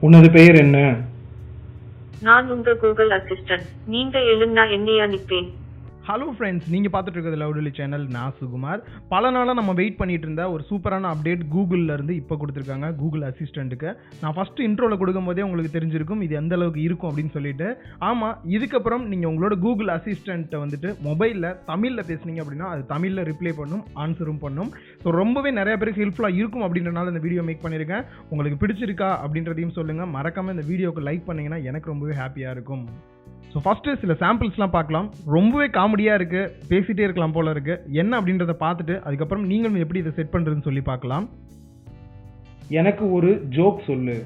உனது பெயர் என்ன? நான் உங்க கூகுள் அசிஸ்டன்ட். நீங்க எழுன்னா என்னையா நிப்பேன் ஹலோ ஃப்ரெண்ட்ஸ் நீங்கள் பார்த்துட்டு இருக்கிறது லவுடலி சேனல் நான் சுகுமார். பல நாளாக நம்ம வெயிட் பண்ணிட்டு இருந்த ஒரு சூப்பரான அப்டேட் கூகுளில் இருந்து இப்போ கொடுத்துருக்காங்க கூகுள் அசிஸ்டண்ட்டுக்கு நான் ஃபஸ்ட்டு இன்ட்ரோவில் கொடுக்கும் போதே உங்களுக்கு தெரிஞ்சிருக்கும் இது எந்த அளவுக்கு இருக்கும் அப்படின்னு சொல்லிட்டு. ஆமாம் இதுக்கப்புறம் நீங்கள் உங்களோட கூகுள் அசிஸ்டண்ட்டை வந்துட்டு மொபைலில் தமிழில் பேசுனீங்க அப்படின்னா அது தமிழில் ரிப்ளை பண்ணும் ஆன்சரும் பண்ணும். ஸோ ரொம்பவே நிறைய பேருக்கு ஹெல்ப்ஃபுல்லாக இருக்கும் அப்படின்றனால இந்த வீடியோ மேக் பண்ணியிருக்கேன் உங்களுக்கு பிடிச்சிருக்கா அப்படின்றதையும் சொல்லுங்கள் மறக்காமல் இந்த வீடியோவுக்கு லைக் பண்ணிங்கன்னா எனக்கு ரொம்பவே ஹாப்பியாக இருக்கும். ஸோ ஃபஸ்ட்டு சில சாம்பிள்ஸ்லாம் பார்க்கலாம். ரொம்பவே காமெடியாக இருக்குது பேசிகிட்டே இருக்கலாம் போல இருக்குது என்ன அப்படின்றத பார்த்துட்டு அதுக்கப்புறம் நீங்களும் எப்படி இதை செட் பண்ணுறதுன்னு சொல்லி பார்க்கலாம். எனக்கு ஒரு ஜோக் சொல்லு.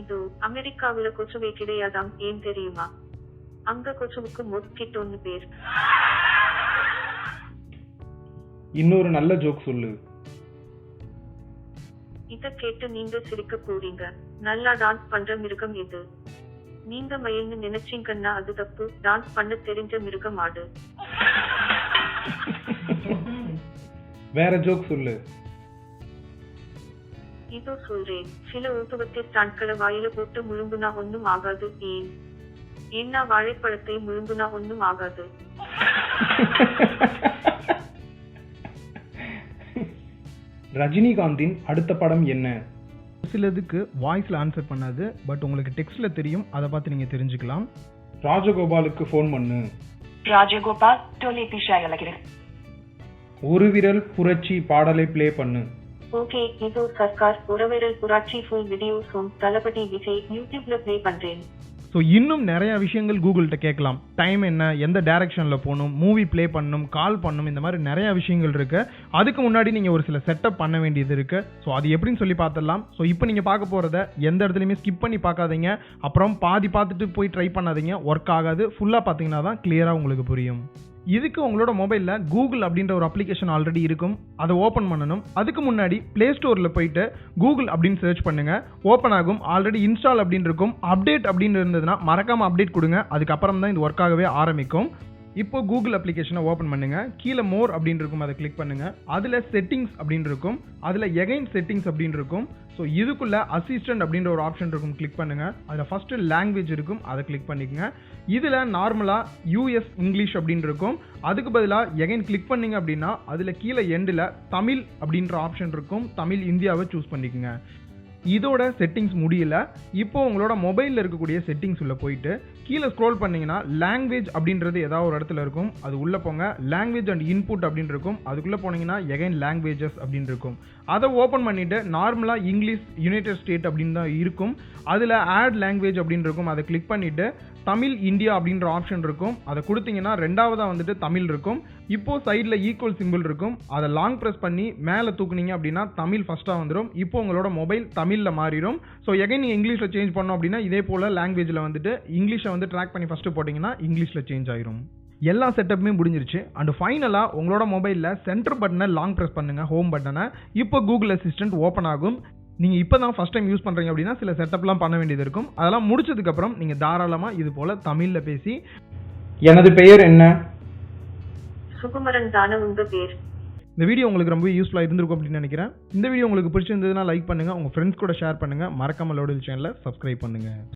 இது அமெரிக்காவுல கொசுவே கிடையாதாம் ஏன் தெரியுமா? அங்க கொசுவுக்கு மொட்கிட்டோன்னு பேர். இன்னொரு நல்ல ஜோக் சொல்லு. இத கேட்டு நீங்க சிரிக்க போறீங்க. நல்லா டான்ஸ் பண்ற மிருகம் எது? நீங்க மயில்னு நினைச்சீங்கன்னா அது தப்பு. டான்ஸ் பண்ண தெரிஞ்ச மிருகம் ஆடு வேற ஜோக் சொல்லு. இதோ சொல்றேன். சில ஊதுவத்தி ஸ்டாண்ட்களை வாயில போட்டு முழுங்குனா ஒண்ணும் ஆகாது ஏன்? ஏன்னா வாழைப்பழத்தை முழுங்குனா ஒண்ணும் ஆகாது? ரஜினிகாந்தின் அடுத்த படம் என்ன? சிலதுக்கு வாய்ஸில் ஆன்சர் பண்ணாது பட் உங்களுக்கு டெக்ஸ்ட்டில் தெரியும் அதை பார்த்து நீங்கள் தெரிஞ்சுக்கலாம். ராஜகோபாலுக்கு ஃபோன் பண்ணு. ராஜகோபால் தொலைபேசியாளர்கள் ஒரு விரல் புரட்சி பாடலை ப்ளே பண்ணு. ஓகே இதோ சர்க்கார் உறவிரல் புராட்சி ஃபுல் வீடியோஸும் தளபதி விஜய் யூடியூப்ல ப்ளே பண்றேன். ஸோ இன்னும் நிறைய விஷயங்கள் கூகுள்கிட்ட கேட்கலாம். டைம் என்ன எந்த டேரக்ஷனில் போகணும் மூவி ப்ளே பண்ணணும் கால் பண்ணணும் இந்த மாதிரி நிறைய விஷயங்கள் இருக்கு. அதுக்கு முன்னாடி நீங்கள் ஒரு சில செட்டப் பண்ண வேண்டியது இருக்கு. ஸோ அது எப்படின்னு சொல்லி பார்த்துடலாம். ஸோ இப்போ நீங்கள் பார்க்க போகிறத எந்த இடத்துலையுமே ஸ்கிப் பண்ணி பார்க்காதீங்க. அப்புறம் பாதி பார்த்துட்டு போய் ட்ரை பண்ணாதீங்க. ஒர்க் ஆகாது. ஃபுல்லாக பார்த்தீங்கன்னா தான் கிளியராக உங்களுக்கு புரியும். இதுக்கு உங்களோட மொபைலில் கூகுள் அப்படின்ற ஒரு அப்ளிகேஷன் ஆல்ரெடி இருக்கும். அதை ஓப்பன் பண்ணணும். அதுக்கு முன்னாடி ப்ளே ஸ்டோரில் போயிட்டு கூகுள் அப்படின்னு சர்ச் பண்ணுங்கள் ஓப்பன் ஆகும். ஆல்ரெடி இன்ஸ்டால் அப்படின்னு இருக்கும் அப்டேட் அப்படின்னு இருந்ததுன்னா மறக்காமல் அப்டேட் கொடுங்க. அதுக்கப்புறம் தான் இது ஒர்க் ஆகவே ஆரம்பிக்கும். இப்போ கூகுள் அப்ளிகேஷனை ஓப்பன் பண்ணுங்க. கீழே மோர் அப்படின்னு இருக்கும் அதை கிளிக் பண்ணுங்க. அதில் செட்டிங்ஸ் அப்படின்னு இருக்கும் அதில் எகைன் செட்டிங்ஸ் அப்படின்னு இருக்கும் ஸோ இதுக்குள்ள அசிஸ்டன்ட் அப்படின்ற ஒரு ஆப்ஷன் இருக்கும் கிளிக் பண்ணுங்க. அதில் ஃபர்ஸ்ட் லாங்குவேஜ் இருக்கும் அதை கிளிக் பண்ணிக்கங்க. இதில் நார்மலாக யூஎஸ் இங்கிலீஷ் அப்படின்னு இருக்கும் அதுக்கு பதிலாக எகைன் கிளிக் பண்ணீங்க அப்படின்னா அதில் கீழே எண்டில் தமிழ் அப்படின்ற ஆப்ஷன் இருக்கும். தமிழ் இந்தியாவை சூஸ் பண்ணிக்கோங்க. இதோட செட்டிங்ஸ் முடியல. இப்போ உங்களோட மொபைலில் இருக்கக்கூடிய செட்டிங்ஸ் உள்ள போயிட்டு கீழே ஸ்க்ரோல் பண்ணிங்கன்னா லாங்குவேஜ் அப்படின்றது ஏதாவது ஒரு இடத்துல இருக்கும். அது உள்ளே போங்க. லாங்குவேஜ் அண்ட் இன்புட் அப்படின்னு இருக்கும். அதுக்குள்ளே போனீங்கன்னா எகைன் லாங்குவேஜஸ் அப்படின்னு இருக்கும். அதை ஓப்பன் பண்ணிவிட்டு நார்மலாக இங்கிலீஷ் யுனைடெட் ஸ்டேட் அப்படின்னு தான் இருக்கும். அதில் ஆட் லாங்குவேஜ் அப்படின்னு இருக்கும். அதை கிளிக் பண்ணிவிட்டு தமிழ் இந்தியா அப்படின்ற ஆப்ஷன் இருக்கும். அதை கொடுத்தீங்கன்னா ரெண்டாவதாக வந்துட்டு தமிழ் இருக்கும். இப்போது சைடில் ஈக்குவல் சிம்பிள் இருக்கும். அதை லாங் ப்ரெஸ் பண்ணி மேலே தூக்குனீங்க அப்படின்னா தமிழ் ஃபஸ்ட்டாக வந்துடும் இப்போ உங்களோட மொபைல் தமிழில் மாறிடும் ஸோ எகைன் நீங்கள் இங்கிலீஷில் சேஞ்ச் பண்ணோம் அப்படின்னா இதே போல் லாங்குவேஜில் வந்துட்டு இங்கிலீஷை வந்து ட்ராக் பண்ணி ஃபஸ்ட்டு போட்டிங்கன்னா இங்கிலீஷில் சேஞ்ச் ஆயிரும். எல்லா செட்டப்புமே முடிஞ்சிருச்சு. அண்ட் ஃபைனலாக உங்களோட மொபைலில் சென்டர் பட்டனை லாங் ப்ரெஸ் பண்ணுங்கள் ஹோம் பட்டனை இப்போ கூகுள் அசிஸ்டன்ட் ஓப்பன் ஆகும். நீங்கள் இப்போ தான் ஃபஸ்ட் டைம் யூஸ் பண்ணுறீங்க அப்படின்னா சில செட்டப்லாம் பண்ண வேண்டியது இருக்கும். அதெல்லாம் முடிச்சதுக்கப்புறம் நீங்கள் தாராளமாக இது போல் தமிழில் பேசி. எனது பெயர் என்ன? சுகுமரன் தான உங்க பேர்? இந்த வீடியோ உங்களுக்கு ரொம்ப யூஸ்ஃபுல்லாக இருந்திருக்கும் அப்படின்னு நினைக்கிறேன். இந்த வீடியோ உங்களுக்கு பிடிச்சிருந்ததுன்னா லைக் பண்ணுங்கள் உங்கள் ஃப்ரெண்ட்ஸ் கூட ஷேர் பண்ணுங்கள் மறக்காம லோடல் சேனலை சப்ஸ்கிரைப் பண்ணுங்கள்